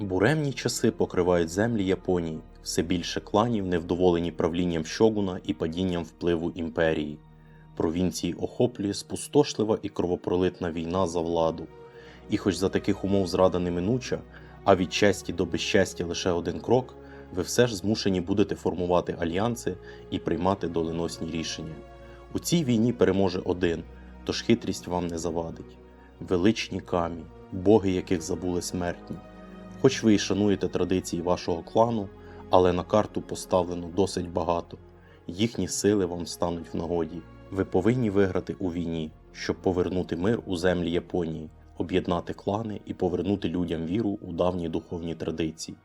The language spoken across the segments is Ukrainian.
Буремні часи покривають землі Японії, все більше кланів невдоволені правлінням щогуна і падінням впливу імперії. Провінції охоплює спустошлива і кровопролитна війна за владу. І хоч за таких умов зрада неминуча, а від честі до безчестя лише один крок, ви все ж змушені будете формувати альянси і приймати доленосні рішення. У цій війні переможе один, тож хитрість вам не завадить. Величні камі, боги, яких забули смертні. Хоч ви і шануєте традиції вашого клану, але на карту поставлено досить багато. Їхні сили вам стануть в нагоді. Ви повинні виграти у війні, щоб повернути мир у землі Японії, об'єднати клани і повернути людям віру у давні духовні традиції.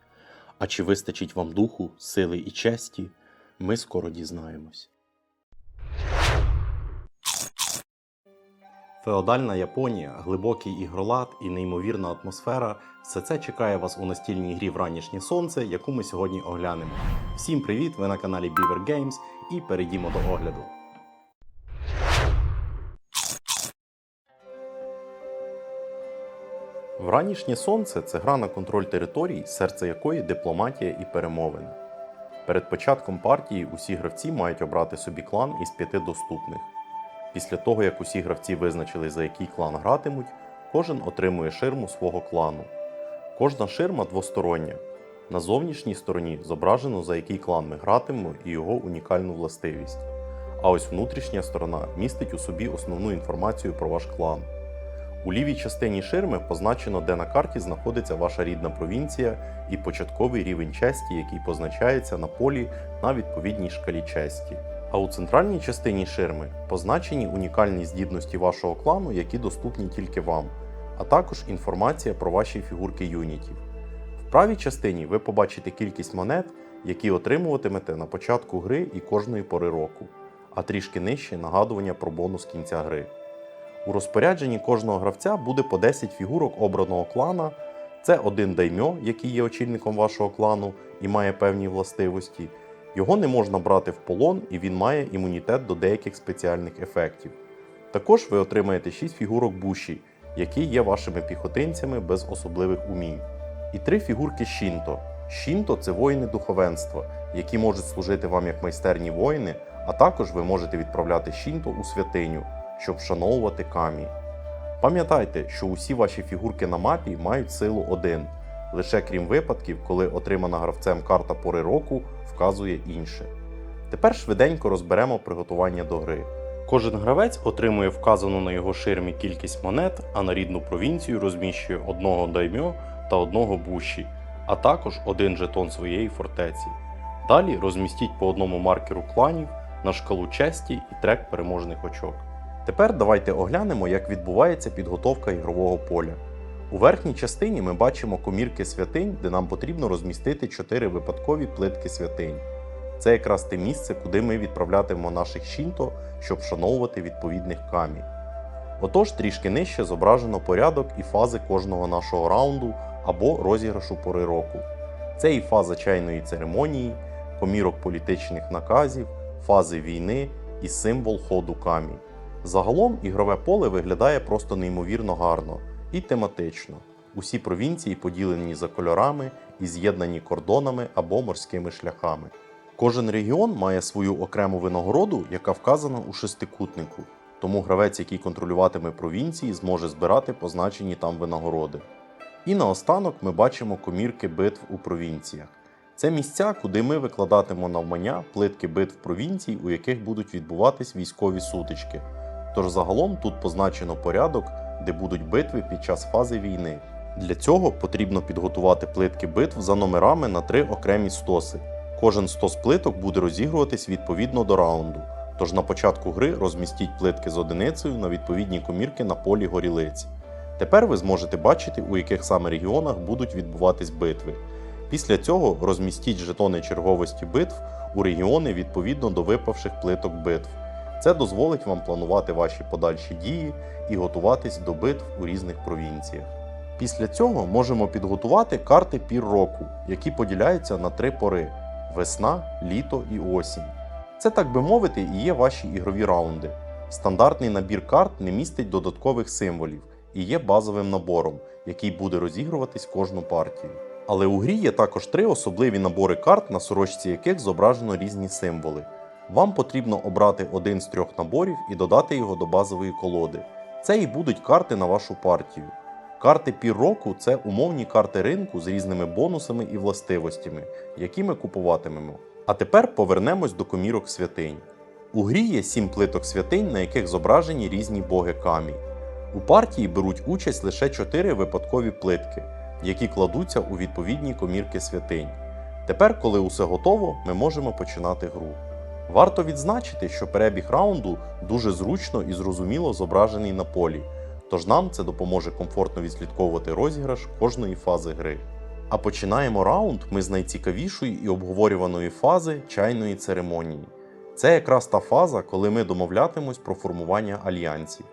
А чи вистачить вам духу, сили і честі, ми скоро дізнаємось. Феодальна Японія, глибокий ігролад і неймовірна атмосфера все це чекає вас у настільній грі Вранішнє сонце, яку ми сьогодні оглянемо. Всім привіт! Ви на каналі Beaver Games і перейдімо до огляду. Вранішнє сонце це гра на контроль територій, серце якої дипломатія і перемовини. Перед початком партії усі гравці мають обрати собі клан із п'яти доступних. Після того, як усі гравці визначили, за який клан гратимуть, кожен отримує ширму свого клану. Кожна ширма двостороння. На зовнішній стороні зображено, за який клан ми гратимемо і його унікальну властивість. А ось внутрішня сторона містить у собі основну інформацію про ваш клан. У лівій частині ширми позначено, де на карті знаходиться ваша рідна провінція і початковий рівень честі, який позначається на полі на відповідній шкалі честі. А у центральній частині ширми позначені унікальні здібності вашого клану, які доступні тільки вам, а також інформація про ваші фігурки юнітів. В правій частині ви побачите кількість монет, які отримуватимете на початку гри і кожної пори року, а трішки нижче нагадування про бонус кінця гри. У розпорядженні кожного гравця буде по 10 фігурок обраного клана. Це один даймьо, який є очільником вашого клану і має певні властивості. Його не можна брати в полон, і він має імунітет до деяких спеціальних ефектів. Також ви отримаєте 6 фігурок буші, які є вашими піхотинцями без особливих умінь. І 3 фігурки Шінто. Шінто це воїни духовенства, які можуть служити вам як майстерні воїни, а також ви можете відправляти Шінто у святиню, щоб вшановувати камі. Пам'ятайте, що усі ваші фігурки на мапі мають силу 1, лише крім випадків, коли отримана гравцем карта пори року вказує інше. Тепер швиденько розберемо приготування до гри. Кожен гравець отримує вказану на його ширмі кількість монет, а на рідну провінцію розміщує одного даймьо та одного буші, а також один жетон своєї фортеці. Далі розмістіть по одному маркеру кланів на шкалу честі і трек переможних очок. Тепер давайте оглянемо, як відбувається підготовка ігрового поля. У верхній частині ми бачимо комірки святинь, де нам потрібно розмістити 4 випадкові плитки святинь. Це якраз те місце, куди ми відправлятимемо наших щінто, щоб вшановувати відповідних камі. Отож, трішки нижче зображено порядок і фази кожного нашого раунду або розіграшу пори року. Це і фаза чайної церемонії, комірок політичних наказів, фази війни і символ ходу камі. Загалом ігрове поле виглядає просто неймовірно гарно і тематично. Усі провінції поділені за кольорами і з'єднані кордонами або морськими шляхами. Кожен регіон має свою окрему винагороду, яка вказана у шестикутнику, тому гравець, який контролюватиме провінції, зможе збирати позначені там винагороди. І наостанок ми бачимо комірки битв у провінціях. Це місця, куди ми викладатимемо навмання плитки битв провінцій, у яких будуть відбуватись військові сутички. Тож загалом тут позначено порядок, де будуть битви під час фази війни. Для цього потрібно підготувати плитки битв за номерами на три окремі стоси. Кожен стос плиток буде розігруватись відповідно до раунду. Тож на початку гри розмістіть плитки з одиницею на відповідні комірки на полі горілиць. Тепер ви зможете бачити, у яких саме регіонах будуть відбуватись битви. Після цього розмістіть жетони черговості битв у регіони відповідно до випавших плиток битв. Це дозволить вам планувати ваші подальші дії і готуватись до битв у різних провінціях. Після цього можемо підготувати карти пір року, які поділяються на три пори: весна, літо і осінь. Це, так би мовити, і є ваші ігрові раунди. Стандартний набір карт не містить додаткових символів і є базовим набором, який буде розігруватись кожну партію. Але у грі є також три особливі набори карт, на сорочці яких зображено різні символи. Вам потрібно обрати один з трьох наборів і додати його до базової колоди. Це і будуть карти на вашу партію. Карти пір року це умовні карти ринку з різними бонусами і властивостями, які ми купуватимемо. А тепер повернемось до комірок святинь. У грі є сім плиток святинь, на яких зображені різні боги камі. У партії беруть участь лише чотири випадкові плитки, які кладуться у відповідні комірки святинь. Тепер, коли усе готово, ми можемо починати гру. Варто відзначити, що перебіг раунду дуже зручно і зрозуміло зображений на полі, тож нам це допоможе комфортно відслідковувати розіграш кожної фази гри. А починаємо раунд ми з найцікавішої і обговорюваної фази чайної церемонії. Це якраз та фаза, коли ми домовлятимось про формування альянсів.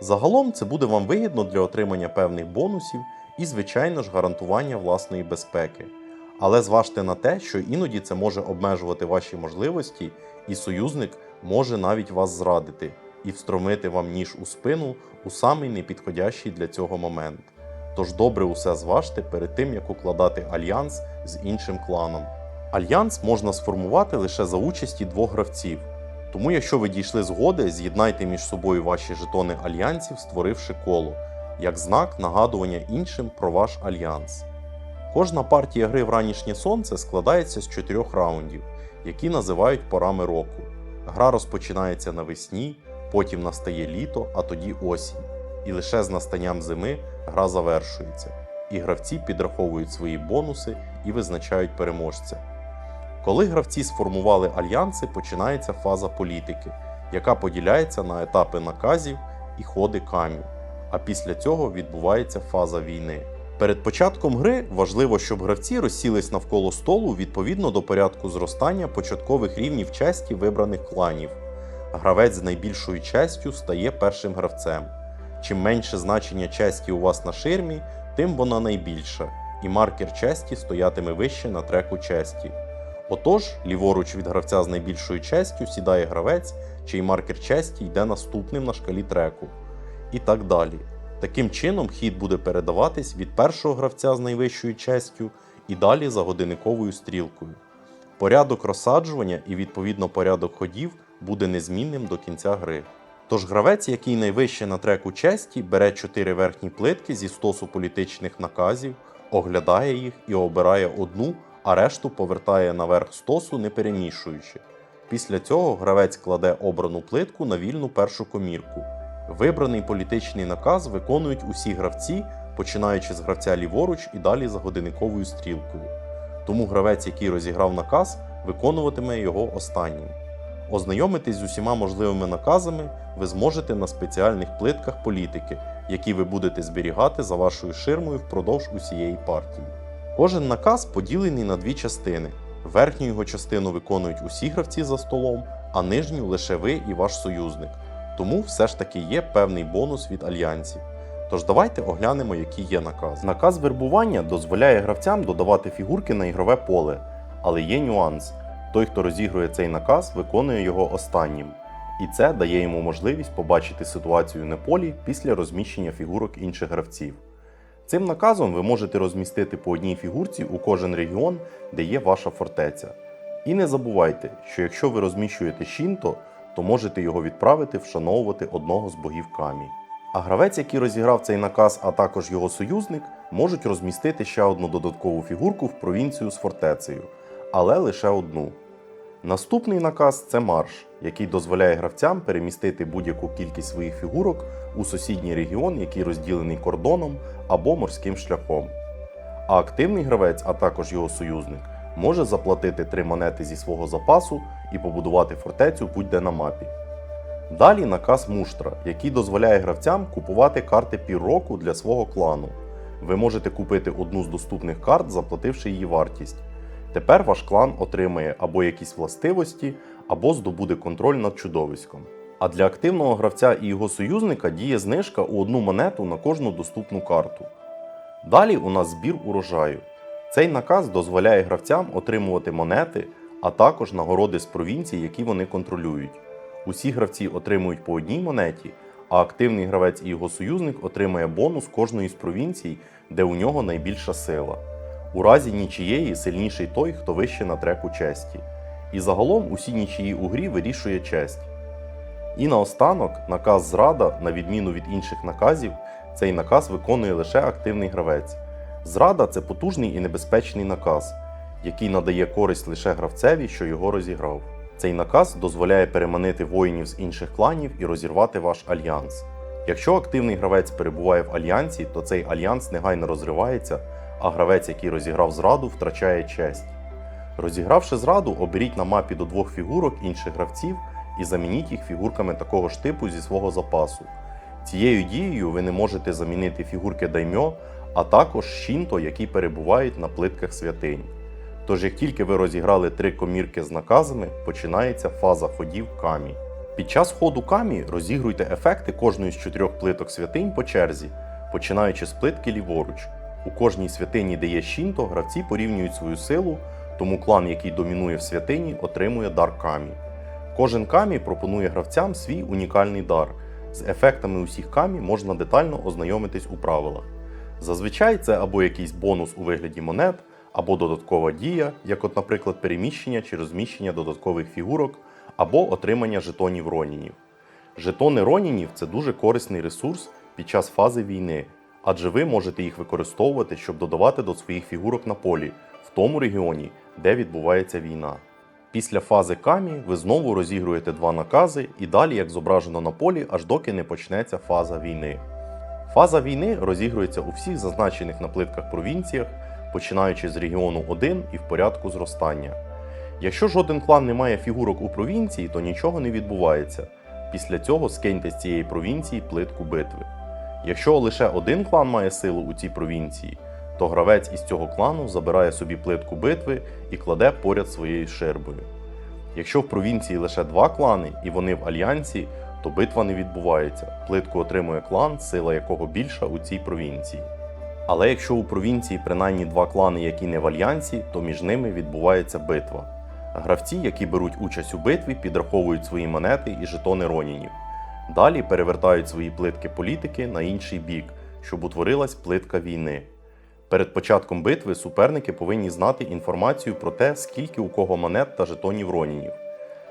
Загалом це буде вам вигідно для отримання певних бонусів і, звичайно ж, гарантування власної безпеки. Але зважте на те, що іноді це може обмежувати ваші можливості, і союзник може навіть вас зрадити і встромити вам ніж у спину у самий непідходящий для цього момент. Тож добре усе зважте перед тим, як укладати альянс з іншим кланом. Альянс можна сформувати лише за участі двох гравців. Тому, якщо ви дійшли згоди, з'єднайте між собою ваші жетони альянсів, створивши коло, як знак нагадування іншим про ваш альянс. Кожна партія гри в ранішнє сонце складається з чотирьох раундів, які називають порами року. Гра розпочинається навесні, потім настає літо, а тоді осінь. І лише з настанням зими гра завершується, і гравці підраховують свої бонуси і визначають переможця. Коли гравці сформували альянси, починається фаза політики, яка поділяється на етапи наказів і ходи камів. А після цього відбувається фаза війни. Перед початком гри важливо, щоб гравці розсілись навколо столу відповідно до порядку зростання початкових рівнів часті вибраних кланів. Гравець з найбільшою частю стає першим гравцем. Чим менше значення часті у вас на ширмі, тим вона найбільша, і маркер часті стоятиме вище на треку часті. Отож, ліворуч від гравця з найбільшою частю сідає гравець, чий маркер часті йде наступним на шкалі треку. І так далі. Таким чином, хід буде передаватись від першого гравця з найвищою частю і далі за годинниковою стрілкою. Порядок розсаджування і відповідно порядок ходів буде незмінним до кінця гри. Тож гравець, який найвище на треку честі, бере 4 верхні плитки зі стосу політичних наказів, оглядає їх і обирає одну, а решту повертає наверх стосу, не перемішуючи. Після цього гравець кладе обрану плитку на вільну першу комірку. Вибраний політичний наказ виконують усі гравці, починаючи з гравця ліворуч і далі за годинниковою стрілкою. Тому гравець, який розіграв наказ, виконуватиме його останнім. Ознайомитись з усіма можливими наказами ви зможете на спеціальних плитках політики, які ви будете зберігати за вашою ширмою впродовж усієї партії. Кожен наказ поділений на дві частини. Верхню його частину виконують усі гравці за столом, а нижню лише ви і ваш союзник. Тому все ж таки є певний бонус від альянсів. Тож давайте оглянемо, які є накази. Наказ вербування дозволяє гравцям додавати фігурки на ігрове поле, але є нюанс. Той, хто розігрує цей наказ, виконує його останнім. І це дає йому можливість побачити ситуацію на полі після розміщення фігурок інших гравців. Цим наказом ви можете розмістити по одній фігурці у кожен регіон, де є ваша фортеця. І не забувайте, що якщо ви розміщуєте Шінто, то можете його відправити вшановувати одного з богів Камі. А гравець, який розіграв цей наказ, а також його союзник, можуть розмістити ще одну додаткову фігурку в провінцію з фортецею, але лише одну. Наступний наказ це марш, який дозволяє гравцям перемістити будь-яку кількість своїх фігурок у сусідній регіон, який розділений кордоном або морським шляхом. А активний гравець, а також його союзник, може заплатити три монети зі свого запасу і побудувати фортецю будь-де на мапі. Далі наказ муштра, який дозволяє гравцям купувати карти півроку для свого клану. Ви можете купити одну з доступних карт, заплативши її вартість. Тепер ваш клан отримає або якісь властивості, або здобуде контроль над чудовиськом. А для активного гравця і його союзника діє знижка у одну монету на кожну доступну карту. Далі у нас збір урожаю. Цей наказ дозволяє гравцям отримувати монети, а також нагороди з провінцій, які вони контролюють. Усі гравці отримують по одній монеті, а активний гравець і його союзник отримає бонус кожної з провінцій, де у нього найбільша сила. У разі нічієї сильніший той, хто вище на треку честі. І загалом усі нічиї у грі вирішує честь. І наостанок, наказ зрада, на відміну від інших наказів, цей наказ виконує лише активний гравець. Зрада це потужний і небезпечний наказ, який надає користь лише гравцеві, що його розіграв. Цей наказ дозволяє переманити воїнів з інших кланів і розірвати ваш альянс. Якщо активний гравець перебуває в альянсі, то цей альянс негайно розривається, а гравець, який розіграв зраду, втрачає честь. Розігравши зраду, оберіть на мапі до двох фігурок інших гравців і замініть їх фігурками такого ж типу зі свого запасу. Цією дією ви не можете замінити фігурки даймьо, а також щінто, які перебувають на плитках святинь. Тож, як тільки ви розіграли три комірки з наказами, починається фаза ходів камі. Під час ходу камі розігруйте ефекти кожної з чотирьох плиток святинь по черзі, починаючи з плитки ліворуч. У кожній святині, де є щінто, гравці порівнюють свою силу, тому клан, який домінує в святині, отримує дар камі. Кожен камі пропонує гравцям свій унікальний дар. З ефектами усіх камі можна детально ознайомитись у правилах. Зазвичай це або якийсь бонус у вигляді монет, або додаткова дія, як, от, наприклад, переміщення чи розміщення додаткових фігурок, або отримання жетонів ронінів. Жетони ронінів це дуже корисний ресурс під час фази війни, адже ви можете їх використовувати, щоб додавати до своїх фігурок на полі в тому регіоні, де відбувається війна. Після фази камі ви знову розігруєте два накази і далі, як зображено на полі, аж доки не почнеться фаза війни. Фаза війни розігрується у всіх зазначених на плитках провінціях, починаючи з регіону 1 і в порядку зростання. Якщо жоден клан не має фігурок у провінції, то нічого не відбувається. Після цього скиньте з цієї провінції плитку битви. Якщо лише один клан має силу у цій провінції, то гравець із цього клану забирає собі плитку битви і кладе поряд своєю ширбою. Якщо в провінції лише два клани і вони в альянсі, то битва не відбувається. Плитку отримує клан, сила якого більша у цій провінції. Але якщо у провінції принаймні два клани, які не в альянсі, то між ними відбувається битва. Гравці, які беруть участь у битві, підраховують свої монети і жетони ронінів. Далі перевертають свої плитки політики на інший бік, щоб утворилась плитка війни. Перед початком битви суперники повинні знати інформацію про те, скільки у кого монет та жетонів ронінів.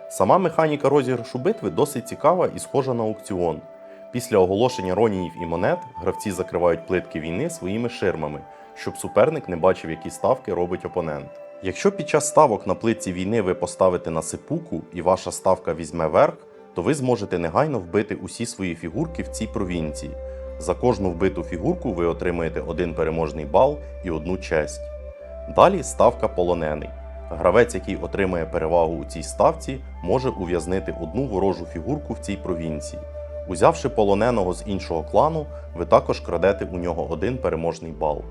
Сама механіка розіграшу битви досить цікава і схожа на аукціон. Після оголошення ронінів і монет гравці закривають плитки війни своїми ширмами, щоб суперник не бачив, які ставки робить опонент. Якщо під час ставок на плитці війни ви поставите на сипуку і ваша ставка візьме верх, то ви зможете негайно вбити усі свої фігурки в цій провінції. За кожну вбиту фігурку ви отримаєте один переможний бал і одну честь. Далі ставка полонений. Гравець, який отримає перевагу у цій ставці, може ув'язнити одну ворожу фігурку в цій провінції. Узявши полоненого з іншого клану, ви також крадете у нього один переможний бал.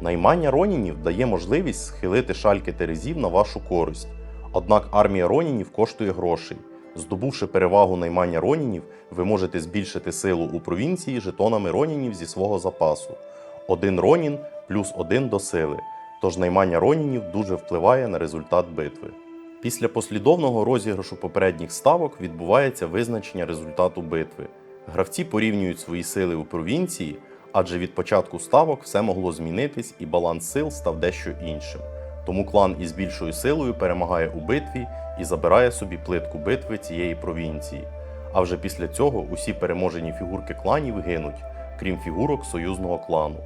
Наймання ронінів дає можливість схилити шальки терезів на вашу користь. Однак армія ронінів коштує грошей. Здобувши перевагу наймання ронінів, ви можете збільшити силу у провінції жетонами ронінів зі свого запасу. Один ронін плюс один до сили. Тож наймання ронінів дуже впливає на результат битви. Після послідовного розіграшу попередніх ставок відбувається визначення результату битви. Гравці порівнюють свої сили у провінції, адже від початку ставок все могло змінитись і баланс сил став дещо іншим. Тому клан із більшою силою перемагає у битві і забирає собі плитку битви цієї провінції. А вже після цього усі переможені фігурки кланів гинуть, крім фігурок союзного клану.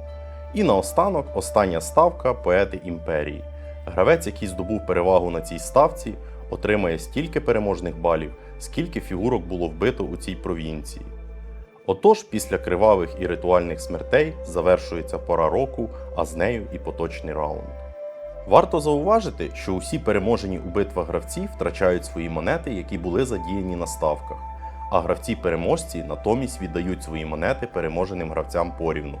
І наостанок остання ставка поети імперії. Гравець, який здобув перевагу на цій ставці, отримає стільки переможних балів, скільки фігурок було вбито у цій провінції. Отож, після кривавих і ритуальних смертей завершується пора року, а з нею і поточний раунд. Варто зауважити, що усі переможені у битвах гравці втрачають свої монети, які були задіяні на ставках, а гравці-переможці натомість віддають свої монети переможеним гравцям порівну.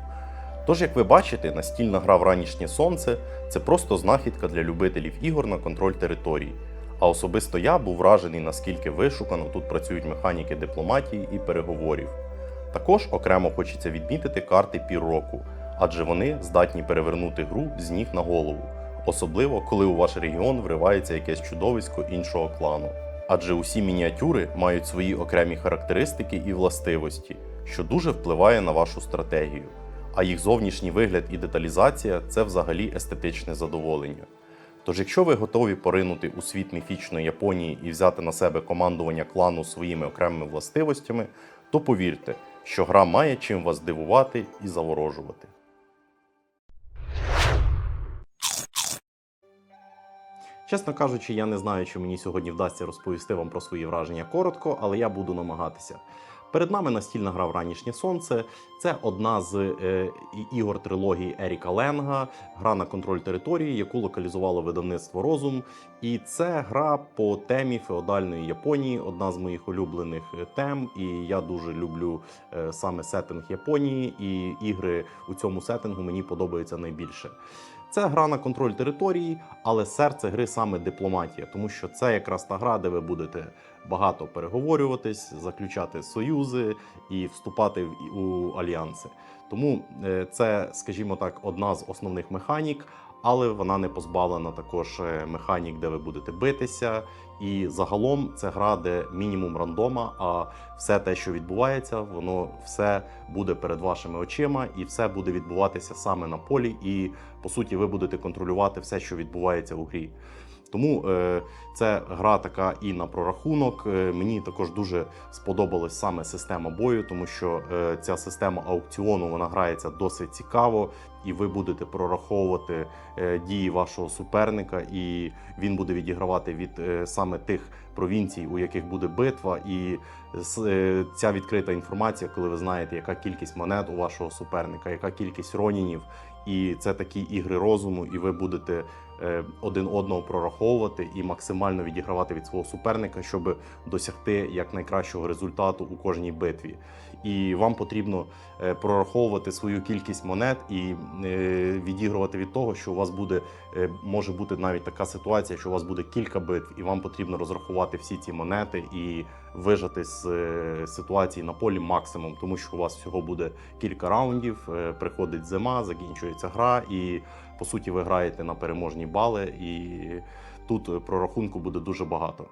Тож, як ви бачите, настільна гра Вранішнє сонце це просто знахідка для любителів ігор на контроль територій. А особисто я був вражений, наскільки вишукано тут працюють механіки дипломатії і переговорів. Також окремо хочеться відмітити карти півроку, адже вони здатні перевернути гру з ніг на голову, особливо коли у ваш регіон вривається якесь чудовисько іншого клану. Адже усі мініатюри мають свої окремі характеристики і властивості, що дуже впливає на вашу стратегію. А їх зовнішній вигляд і деталізація це взагалі естетичне задоволення. Тож, якщо ви готові поринути у світ міфічної Японії і взяти на себе командування клану своїми окремими властивостями, то повірте, що гра має чим вас дивувати і заворожувати. Чесно кажучи, я не знаю, чи мені сьогодні вдасться розповісти вам про свої враження коротко, але я буду намагатися. Перед нами настільна гра Вранішнє сонце. Це одна з е, ігор трилогії Еріка Ленга, гра на контроль території, яку локалізувало видавництво Розум. І це гра по темі феодальної Японії, одна з моїх улюблених е, тем. І я дуже люблю е, саме сеттинг Японії, і ігри у цьому сеттингу мені подобаються найбільше. Це гра на контроль території, але серце гри саме дипломатія, тому що це якраз та гра, де ви будете багато переговорюватись, заключати союзи і вступати у альянси. Тому е, це, скажімо так, одна з основних механік, але вона не позбавлена також е, механік, де ви будете битися. І загалом це гра, де мінімум рандома, а все те, що відбувається, воно все буде перед вашими очима, і все буде відбуватися саме на полі. І по суті, ви будете контролювати все, що відбувається у грі. Тому е, це гра така і на прорахунок. Е, мені також дуже сподобалась саме система бою, тому що е, ця система аукціону вона грається досить цікаво, і ви будете прораховувати дії вашого суперника, і він буде відігравати від саме тих провінцій, у яких буде битва. І ця відкрита інформація, коли ви знаєте, яка кількість монет у вашого суперника, яка кількість ронінів. І це такі ігри розуму, і ви будете один одного прораховувати і максимально відігравати від свого суперника, щоб досягти якнайкращого результату у кожній битві. І вам потрібно е, прораховувати свою кількість монет і е, відігрувати від того, що у вас буде е, може бути навіть така ситуація, що у вас буде кілька битв, і вам потрібно розрахувати всі ці монети і вижати з е, ситуації на полі максимум, тому що у вас всього буде кілька раундів. е, Приходить зима, закінчується гра, і по суті ви граєте на переможні бали, і тут е, прорахунку буде дуже багато.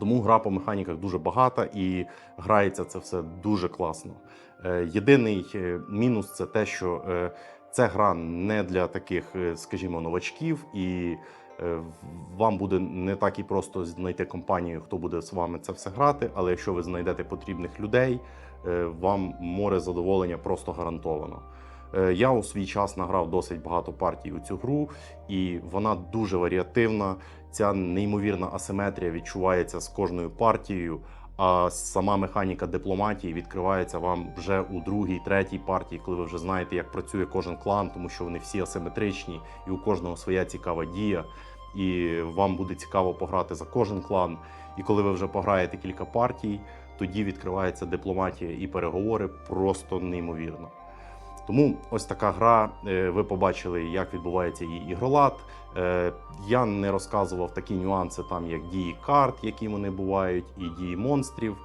Тому гра по механіках дуже багата і грається це все дуже класно. Е, Єдиний е, мінус це те, що ця гра не для таких, скажімо, новачків, і вам буде не так і просто знайти компанію, хто буде з вами це все грати. Але якщо ви знайдете потрібних людей, вам море задоволення просто гарантовано. Е, Я у свій час награв досить багато партій у цю гру, і вона дуже варіативна. Ця неймовірна асиметрія відчувається з кожною партією. А сама механіка дипломатії відкривається вам вже у другій, третій партії, коли ви вже знаєте, як працює кожен клан, тому що вони всі асиметричні, і у кожного своя цікава дія. І вам буде цікаво пограти за кожен клан. І коли ви вже пограєте кілька партій, тоді відкривається дипломатія і переговори просто неймовірно. Тому ось така гра. Е, Ви побачили, як відбувається її ігролад. Е, Я не розказував такі нюанси, там як дії карт, які вони бувають, і дії монстрів.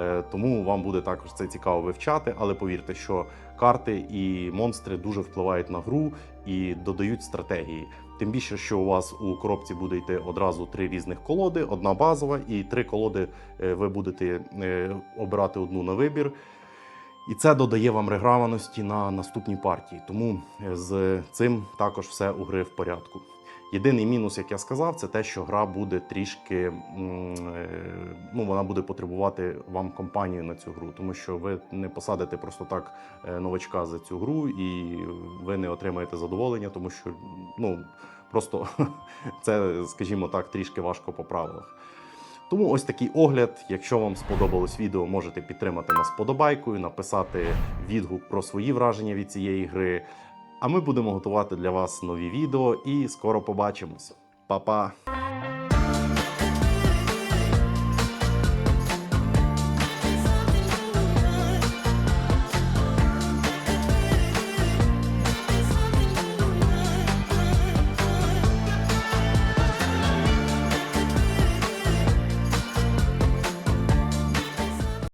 Е, Тому вам буде також це цікаво вивчати. Але повірте, що карти і монстри дуже впливають на гру і додають стратегії. Тим більше, що у вас у коробці буде йти одразу три різних колоди: одна базова, і три колоди ви будете обирати одну на вибір. І це додає вам реграваності на наступні партії. Тому е, з цим також все у гри в порядку. Єдиний мінус, як я сказав, це те, що гра буде трішки е, ну, вона буде потребувати вам компанію на цю гру, тому що ви не посадите просто так е, новачка за цю гру, і ви не отримаєте задоволення, тому що ну просто це, скажімо так, трішки важко по правилах. Тому ось такий огляд. Якщо вам сподобалось відео, можете підтримати нас подобайкою, написати відгук про свої враження від цієї гри. А ми будемо готувати для вас нові відео і скоро побачимось. Па-па!